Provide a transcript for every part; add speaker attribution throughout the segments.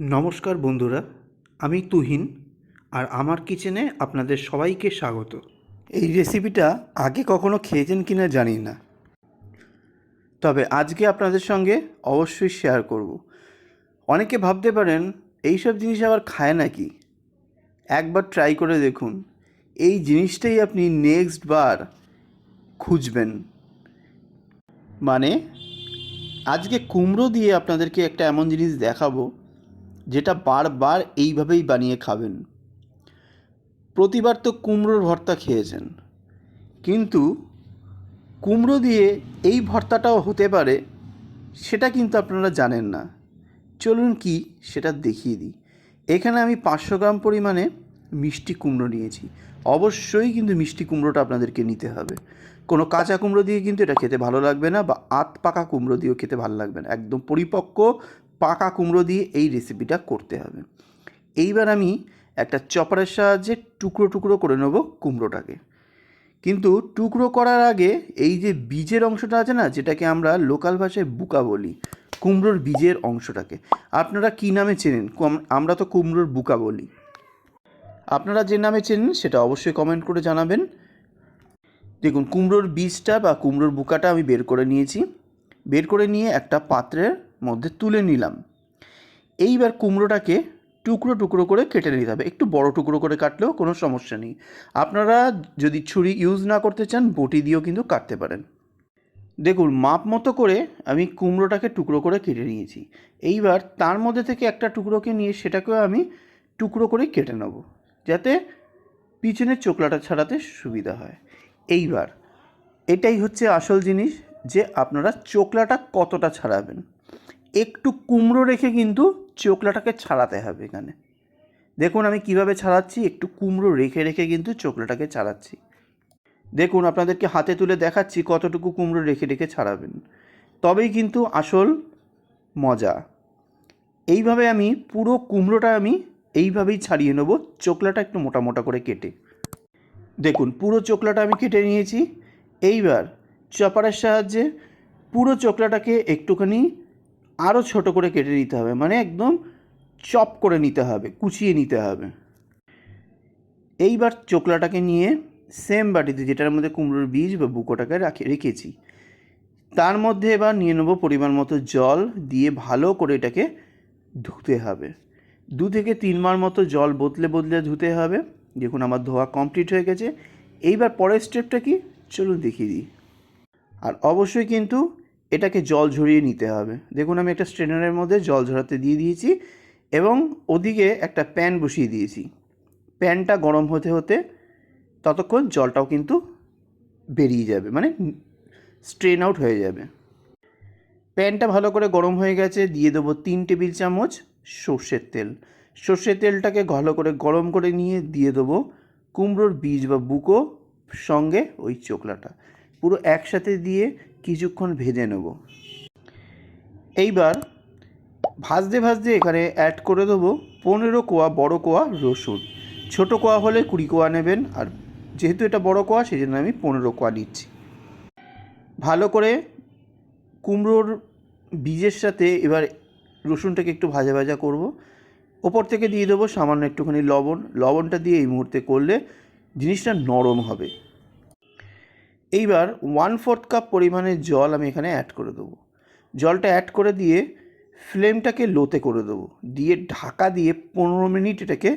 Speaker 1: নমস্কার বন্ধুরা, আমি তুহিন আর আমার কিচেনে আপনাদের সবাইকে স্বাগত। এই রেসিপিটা আগে কখনো খেয়েছেন কি না জানি না। তবে আজকে আপনাদের সঙ্গে অবশ্যই শেয়ার করব। অনেকে ভাবতে পারেন, এইসব জিনিস আবার খায় নাকি? একবার ট্রাই করে দেখুন। এই জিনিসটাই আপনি নেক্সট বার খুঁজবেন। মানে আজকে কুমড়ো দিয়ে আপনাদেরকে একটা এমন জিনিস দেখাবো যেটা বারবার এইভাবেই বানিয়ে খাবেন। প্রতিবার তো কুমড়োর ভর্তা খেয়েছেন। কিন্তু কুমড়ো দিয়ে এই ভর্তাটাও হতে পারে, সেটা কিন্তু আপনারা জানেন না। চলুন কি সেটা দেখিয়ে দিই। এখানে আমি পাঁচশো গ্রাম পরিমাণে মিষ্টি কুমড়ো নিয়েছি। অবশ্যই কিন্তু মিষ্টি কুমড়োটা আপনাদেরকে নিতে হবে। কোনো কাঁচা কুমড়ো দিয়ে কিন্তু এটা খেতে ভালো লাগবে না বা আত পাকা কুমড়ো দিয়েও খেতে ভালো লাগবে না। একদম পরিপক্ক পাকা কুমড়ো দিয়ে এই রেসিপিটা করতে হবে। এইবার আমি একটা চপারের সাহায্যে টুকরো টুকরো করে নেব কুমড়োটাকে। কিন্তু টুকরো করার আগে এই যে বীজের অংশটা আছে না, যেটাকে আমরা লোকাল ভাষায় বুকা বলি, কুমড়োর বীজের অংশটাকে। আপনারা কী নামে চেনেন? আমরা তো কুমড়োর বুকা বলি। আপনারা যে নামে চেনেন সেটা অবশ্যই কমেন্ট করে জানাবেন। দেখুন, কুমড়োর বীজটা বা কুমড়োর বুকাটা আমি বের করে নিয়েছি। বের করে নিয়ে একটা পাত্রের মধ্যে তুলে নিলাম। এইবার কুমড়োটাকে টুকরো টুকরো করে কেটে নিতে হবে। একটু বড় টুকরো করে কাটলেও কোনো সমস্যা নেই। আপনারা যদি ছুরি ইউজ না করতে চান, বটি দিয়েও কিন্তু কাটতে পারেন। দেখুন, মাপ মতো করে আমি কুমড়োটাকে টুকরো করে কেটে নিয়েছি। এইবার তার মধ্যে থেকে একটা টুকরোকে নিয়ে সেটাকেও আমি টুকরো করে কেটে নেব, যাতে পিছনের চোকলাটা ছাড়াতে সুবিধা হয়। এইবার এটাই হচ্ছে আসল জিনিস যে আপনারা চোকলাটা কতটা ছাড়াবেন। একটু কুমড়ো রেখে কিন্তু চোকলাটাকে ছাড়াতে হবে এখানে। দেখুন আমি কীভাবে ছাড়াচ্ছি, একটু কুমড়ো রেখে রেখে কিন্তু চোকলাটাকে ছাড়াচ্ছি। দেখুন আপনাদেরকে হাতে তুলে দেখাচ্ছি কতটুকু কুমড়ো রেখে রেখে ছাড়াবেন। তবেই কিন্তু আসল মজা। এইভাবে আমি পুরো কুমড়োটা আমি এইভাবেই ছাড়িয়ে নেব, চোকলাটা একটু মোটা মোটা করে কেটে। দেখুন পুরো চোকলাটা আমি কেটে নিয়েছি। এইবার চপারের সাহায্যে পুরো চোকলাটাকে একটুখানি আরও ছোট করে কেটে নিতে হবে। মানে একদম চপ করে নিতে হবে, কুচিয়ে নিতে হবে। এইবার চোকলাটাকে নিয়ে সেম বাটিতে যেটার মধ্যে কুমড়োর বীজ বা বুকোটাকে রাখে, রেখেছি। তার মধ্যে এবার নিয়ে নেব পরিমাণ মতো জল দিয়ে ভালো করে এটাকে ধুতে হবে। দু থেকে তিনবার মতো জল বদলে বদলে ধুতে হবে। দেখুন আমার ধোয়া কমপ্লিট হয়ে গেছে। এইবার পরের স্টেপটা কি? চলুন দেখিয়ে দিই। আর অবশ্যই কিন্তু এটাকে জল ঝরিয়ে নিতে হবে। দেখুন, আমি একটা স্ট্রেনারের মধ্যে জল ঝরাতে দিয়ে দিয়েছি এবং ওদিকে একটা প্যান বসিয়ে দিয়েছি। প্যানটা গরম হতে হতে ততক্ষণ জলটাও কিন্তু বেরিয়ে যাবে মানে স্ট্রেন আউট হয়ে যাবে। প্যানটা ভালো করে গরম হয়ে গেছে, দিয়ে দেবো তিন টেবিল চামচ সর্ষের তেল। সর্ষের তেলটাকে ভালো করে গরম করে নিয়ে দিয়ে দেবো কুমড়োর বীজ বা বুকো সঙ্গে ওই চোকলাটা। পুরো একসাথে দিয়ে কিছুক্ষণ ভেজে নেব। এইবার ভাজতে ভাজতে এখানে অ্যাড করে দেবো পনেরো কোয়া বড় কোয়া রসুন। ছোটো কোয়া হলে কুড়ি কোয়া নেবেন আর যেহেতু এটা বড় কোয়া সেই জন্য আমি পনেরো কোয়া নিচ্ছি ভালো করে কুমড়োর বীজের সাথে এবার রসুনটাকে একটু ভাজা ভাজা করব। ওপর থেকে দিয়ে দেবো সামান্য একটুখানি লবণ। লবণটা দিয়ে এই মুহূর্তে করলে জিনিসটা নরম হবে। এইবার ওয়ান ফোর্থ কাপ পরিমাণে জল আমি এখানে অ্যাড করে দেবো। জলটা অ্যাড করে দিয়ে ফ্লেমটাকে লোতে করে দেবো। দিয়ে ঢাকা দিয়ে পনেরো মিনিট এটাকে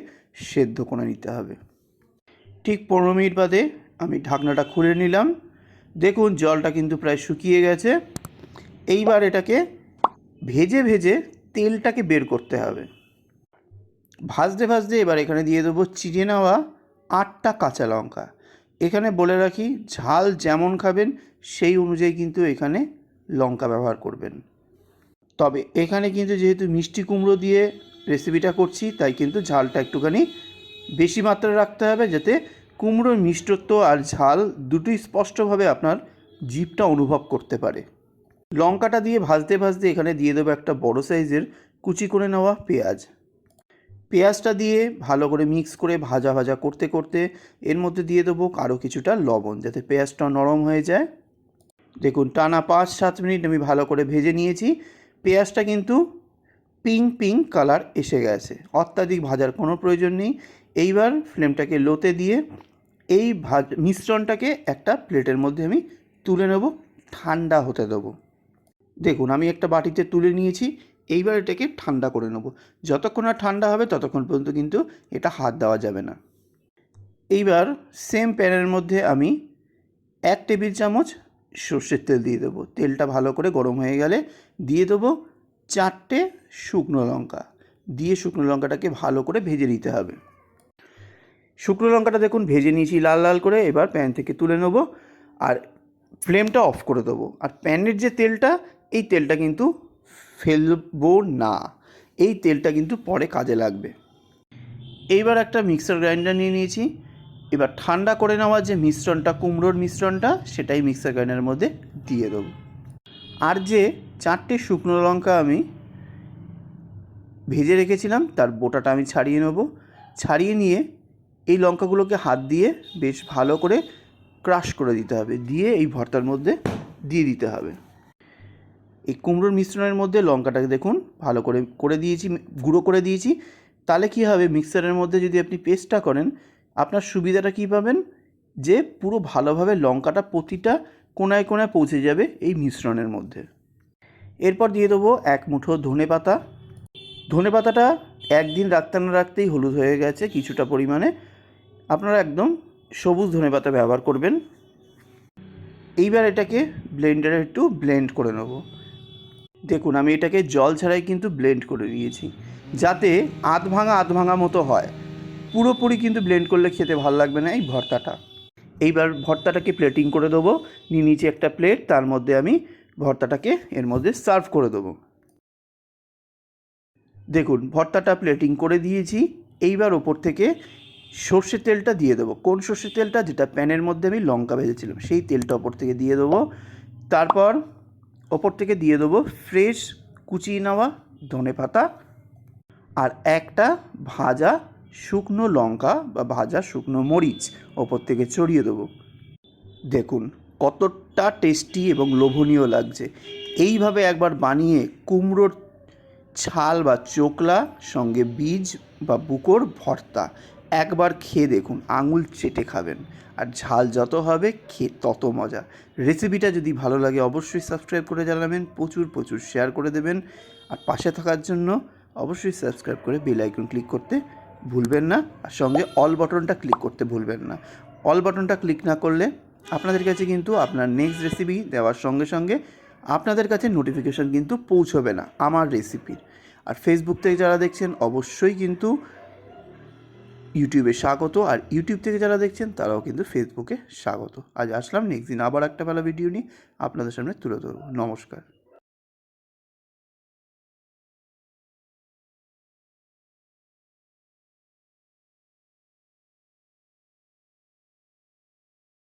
Speaker 1: সেদ্ধ করে নিতে হবে। ঠিক পনেরো মিনিট বাদে আমি ঢাকনাটা খুলে নিলাম। দেখুন জলটা কিন্তু প্রায় শুকিয়ে গেছে। এইবার এটাকে ভেজে ভেজে তেলটাকে বের করতে হবে। ভাজতে ভাজতে এবার এখানে দিয়ে দেবো চিড়ে নেওয়া আটটা কাঁচা লঙ্কা। এখানে বলে রাখি, ঝাল যেমন খাবেন, সেই অনুযায়ী কিন্তু এখানে লঙ্কা ব্যবহার করবেন। তবে এখানে কিন্তু যেহেতু মিষ্টি কুমড়ো দিয়ে রেসিপিটা করছি, তাই কিন্তু ঝালটা একটুখানি বেশি মাত্রায় রাখতে হবে যাতে কুমড়োর মিষ্টত্ব আর ঝাল দুটোই স্পষ্টভাবে আপনার জিভটা অনুভব করতে পারে। লঙ্কাটা দিয়ে ভাজতে ভাজতে এখানে দিয়ে দেবো একটা বড় সাইজের কুচি করে নেওয়া পেঁয়াজ। পেঁয়াজটা দিয়ে ভালো করে মিক্স করে ভাজা ভাজা করতে করতে এর মধ্যে দিয়ে দেবো আরও কিছুটা লবণ যাতে পেঁয়াজটা নরম হয়ে যায়। দেখুন, টানা পাঁচ সাত মিনিট আমি ভালো করে ভেজে নিয়েছি। পেঁয়াজটা কিন্তু পিঙ্ক পিঙ্ক কালার এসে গেছে। অত্যাধিক ভাজার কোনো প্রয়োজন নেই। এইবার ফ্লেমটাকে লোতে দিয়ে এই ভাজ, মিশ্রণটাকে একটা প্লেটের মধ্যে আমি তুলে নেব, ঠান্ডা হতে দেবো। দেখুন, আমি একটা বাটিতে তুলে নিয়েছি। এইবার এটাকে ঠান্ডা করে নেব। যতক্ষণ না ঠান্ডা হবে, ততক্ষণ পর্যন্ত কিন্তু এটা হাত দেওয়া যাবে না। এইবার সেম প্যানের মধ্যে আমি এক টেবিল চামচ সর্ষের তেল দিয়ে দেবো। তেলটা ভালো করে গরম হয়ে গেলে দিয়ে দেবো চারটে শুকনো লঙ্কা। দিয়ে শুকনো লঙ্কাটাকে ভালো করে ভেজে নিতে হবে। শুকনো লঙ্কাটা দেখুন, ভেজে নিয়েছি লাল লাল করে। এবার প্যান থেকে তুলে নেব আর ফ্লেমটা অফ করে দেবো। আর প্যানের যে তেলটা, এই তেলটা কিন্তু ফেলব না। এই তেলটা কিন্তু পরে কাজে লাগবে। এইবার একটা মিক্সার গ্রাইন্ডার নিয়ে নিয়েছি। এবার ঠান্ডা করে নেওয়ার যে মিশ্রণটা, কুমড়োর মিশ্রণটা, সেটাই মিক্সার গ্রাইন্ডারের মধ্যে দিয়ে দেবো। আর যে চারটে শুকনো লঙ্কা আমি ভেজে রেখেছিলাম, তার বোটাটা আমি ছাড়িয়ে নেব। ছাড়িয়ে নিয়ে এই লঙ্কাগুলোকে হাত দিয়ে বেশ ভালো করে ক্রাশ করে দিতে হবে। দিয়ে এই ভর্তার মধ্যে দিয়ে দিতে হবে। এই কুমড়োর মিশ্রণের মধ্যে লঙ্কাটাকে দেখুন, ভালো করে করে দিয়েছি, গুঁড়ো করে দিয়েছি। তাহলে কী হবে, মিক্সারের মধ্যে যদি আপনি পেস্টটা করেন, আপনার সুবিধাটা কী পাবেন? যে পুরো ভালোভাবে লঙ্কাটা প্রতিটা কোনায় কোনায় পৌঁছে যাবে এই মিশ্রণের মধ্যে। এরপর দিয়ে দেবো এক মুঠো ধনে পাতা। ধনে পাতাটা একদিন রাখতে না রাখতেই হলুদ হয়ে গেছে কিছুটা পরিমাণে। আপনারা একদম সবুজ ধনে পাতা ব্যবহার করবেন। এইবার এটাকে ব্লেন্ডারে একটু ব্লেন্ড করে নেব। দেখুন, আমি এটাকে জল ছাড়াই কিন্তু ব্লেন্ড করে নিয়েছি, যাতে আধ ভাঙা আধ ভাঙা মতো হয়। পুরোপুরি কিন্তু ব্লেন্ড করলে খেতে ভালো লাগবে না এই ভর্তাটা। এইবার ভর্তাটাকে প্লেটিং করে দেবো নিচে একটা প্লেট তার মধ্যে আমি ভর্তাটাকে এর মধ্যে সার্ভ করে দেবো। দেখুন, ভর্তাটা প্লেটিং করে দিয়েছি, এইবার ওপর থেকে সর্ষের তেলটা দিয়ে দেবো। কোন সর্ষের তেলটা? যেটা প্যানের মধ্যে আমি লঙ্কা ভেজেছিলাম, সেই তেলটা ওপর থেকে দিয়ে দেবো। তারপর ওপর থেকে দিয়ে দেবো ফ্রেশ কুচিয়ে নেওয়া ধনে পাতা আর একটা ভাজা শুকনো লঙ্কা বা ভাজা শুকনো মরিচ ওপর থেকে ছড়িয়ে দেবো। দেখুন, কতটা টেস্টি এবং লোভনীয় লাগছে। এইভাবে একবার বানিয়ে কুমড়োর ছাল বা চোকলা, সঙ্গে বীজ বা বুকোর ভর্তা একবার খেয়ে দেখুন, আঙুল চেটে খাবেন। আর ঝাল যত হবে, খেয়ে তত মজা। রেসিপিটা যদি ভালো লাগে, অবশ্যই সাবস্ক্রাইব করে জানাবেন, প্রচুর প্রচুর শেয়ার করে দেবেন। আর পাশে থাকার জন্য অবশ্যই সাবস্ক্রাইব করে বেল আইকন ক্লিক করতে ভুলবেন না। আর সঙ্গে অল বাটনটা ক্লিক করতে ভুলবেন না। অল বাটনটা ক্লিক না করলে আপনাদের কাছে কিন্তু আপনার নেক্সট রেসিপি দেওয়ার সঙ্গে সঙ্গে আপনাদের কাছে নোটিফিকেশন কিন্তু পৌঁছবে না, আমার রেসিপির আর ফেসবুক থেকে যারা দেখছেন, অবশ্যই কিন্তু ইউটিউবে স্বাগত আর ইউটিউব থেকে যারা দেখছেন, তারাও কিন্তু ফেসবুকে স্বাগত। আজ আসলাম, নেক্সট দিন আবার একটা ভালো ভিডিও নিয়ে আপনাদের সামনে তুলে ধরবো। নমস্কার।